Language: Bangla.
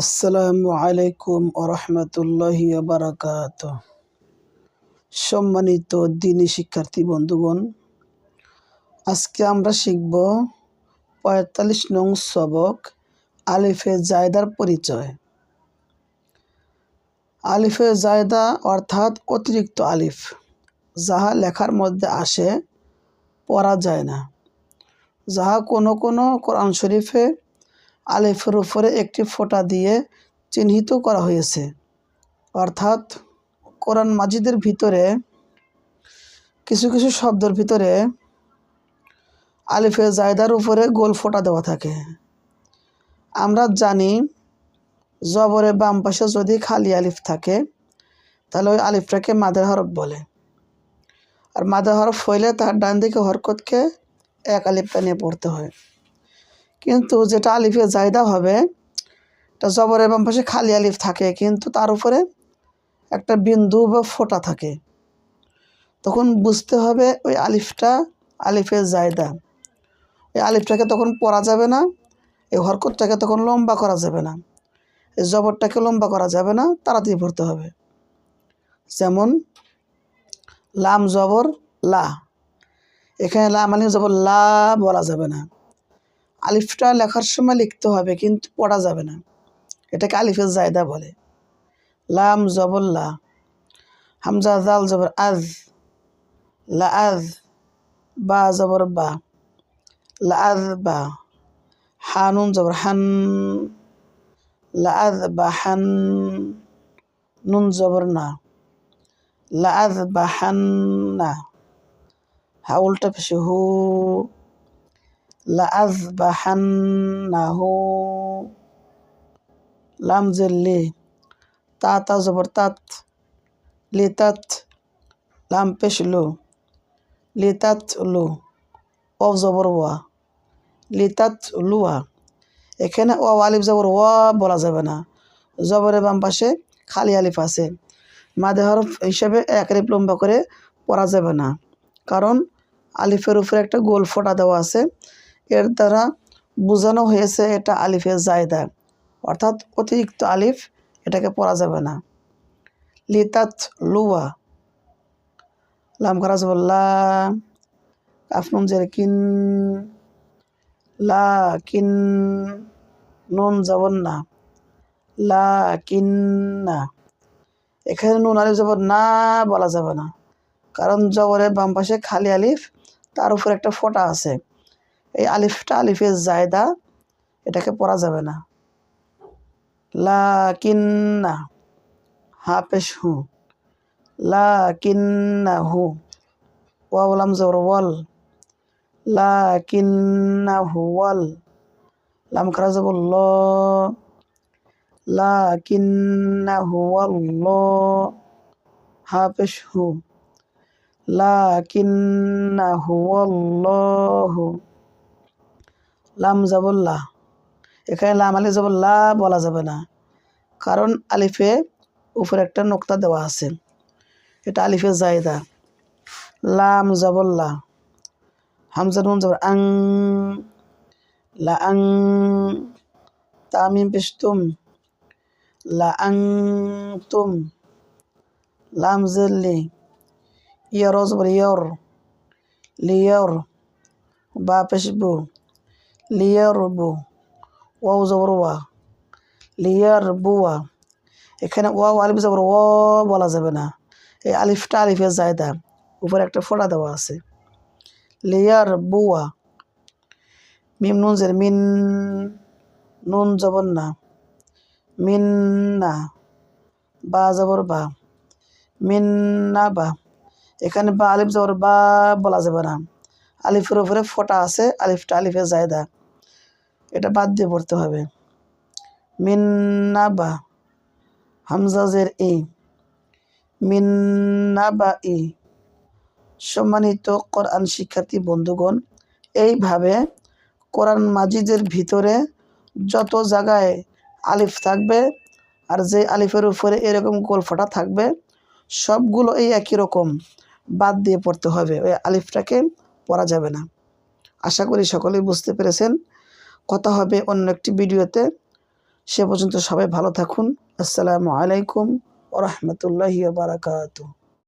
আসসালামু আলাইকুম আরহামতুল্লাহি বারাকাত সম্মানিত দিনী শিক্ষার্থী বন্ধুগণ, আজকে আমরা শিখব পঁয়তাল্লিশ নং সবক আলিফে জায়দার পরিচয়। আলিফে জায়দা অর্থাৎ অতিরিক্ত আলিফ, যাহা লেখার মধ্যে আসে, পড়া যায় না। যাহা কোনো কোনো কোরআন শরীফে আলিফের উপরে একটি ফোঁটা দিয়ে চিহ্নিত করা হয়েছে। অর্থাৎ কোরআন মাজিদের ভিতরে, কিছু কিছু শব্দের ভিতরে আলিফে জায়দার উপরে গোল ফোঁটা দেওয়া থাকে। আমরা জানি, জবরে বাম পাশে যদি খালি আলিফ থাকে, তাহলে ওই আলিফটাকে মাদের হরফ বলে। আর মাদের হরফ হইলে তার ডান দিকে হরকতকে এক আলিফটা নিয়ে পড়তে হয়। কিন্তু যেটা আলিফে জায়দা হবে এটা জবরের বাম পাশে খালি আলিফ থাকে কিন্তু তার উপরে একটা বিন্দু বা ফোঁটা থাকে। তখন বুঝতে হবে ওই আলিফটা আলিফে জায়দা। ওই আলিফটাকে তখন পড়া যাবে না এই হরকতটাকে তখন লম্বা করা যাবে না এই জবরটাকে লম্বা করা যাবে না তাড়াতাড়ি পড়তে হবে। যেমন লাম জবর লা এখানে লাম আলিফ জবর লা বলা যাবে না। আলিফটা লেখার সময় লিখতে হবে, কিন্তু পড়া যাবে না। এটাকে আলিফের জায়দা বলে। লাম জবল্লা হামজা জাল জবর আজ, লা আজ, বা জবর বা, লা আজ বা হানুন জবর হান, লা আজ বা হান, নুন জবর না, লা আজ বা হান না, হা উল্টা পেশে হু। লাআযবাহান্নাহু লাম জেল্লি তা তা জবর তাত লিতাত লাম পেশ লো লিতাত লো ও জবর ওয়া লিতাত লুয়া এখানে ও আলিফ জবর ওয়া বলা যাবে না জবরের বাম পাশে খালি আলিফ আছে মাদে হরফ হিসেবে এক আলিফ লম্বা করে পড়া যাবে না কারণ আলিফের উপরে একটা গোল ফোঁটা দেওয়া আছে এর দ্বারা বোঝানো হয়েছে এটা আলিফের জায়দা। অর্থাৎ অতিরিক্ত আলিফ এটাকে পড়া যাবে না। লিতাত লুয়া। লাম করা যাব লা, কাফনুন জের কিন লা কিন নুন যাবন না। লা কিন না। এখানে নুন আলিফ যাব না বলা যাবে না। কারণ জবরে বাম পাশে খালি আলিফ, তার উপর একটা ফোঁটা আছে। এই আলিফটা আলিফের জায়দা, এটাকে পড়া যাবে না। লা কিন্না হা। পেশ হু। লা কিন্না হু ওয়া বলাম জোর ওয়াল। লা কিন্না হু ওয়াল। লাম খারা যাব ল। লা কিন্না হু ল। হা। পেশ হু লা কিন্না হু। ওয়াল্লাহু লাম জাবল্লা এখানে লাম আলি জাবল্লা বলা যাবে না। কারণ আলিফে উপরে একটা নোক্তা দেওয়া আছে। এটা আলিফে জায়দা। লাম জাবল্লা হামজা নুন যাবার আং। লা তামিম পেশতুম। লা তুম। লাম জেল্লি ইয়ার জবর ইয়ার। লিয়ার বা পেশবু। লিয়ারবু ওয়াও জবর ওয়া লিয়ার বুয়া এখানে ওয়াও আলিফ জবর ও বলা যাবে না এই আলিফটা আলিফের জায়দা উপরে একটা ফোড়া দেওয়া আছে লিয়ার বুয়া মিম নুন জের মিন নুন জবর না মিন না বা জবর বা মিন না বা এখানে বা আলিফ জবর বা বলা যাবে না আলিফের উপরে ফোটা আছে আলিফটা আলিফের জায়দা এটা বাদ দিয়ে পড়তে হবে। মিন্না বা হামজাজের ই মিন্না বা ই সম্মানিত কোরআন শিক্ষার্থী বন্ধুগণ, এইভাবে কোরআন মাজিদের ভিতরে যত জায়গায় আলিফ থাকবে আর যে আলিফের উপরে এরকম গোল ফোটা থাকবে, সবগুলো এই একই রকম বাদ দিয়ে পড়তে হবে। ওই আলিফটাকে পড়া যাবে না। আশা করি সকলেই বুঝতে পেরেছেন। কথা হবে অন্য একটি ভিডিওতে। সে পর্যন্ত সবাই ভালো থাকুন। আসসালামু আলাইকুম ওরহমতুল্লাহি বারাকাতু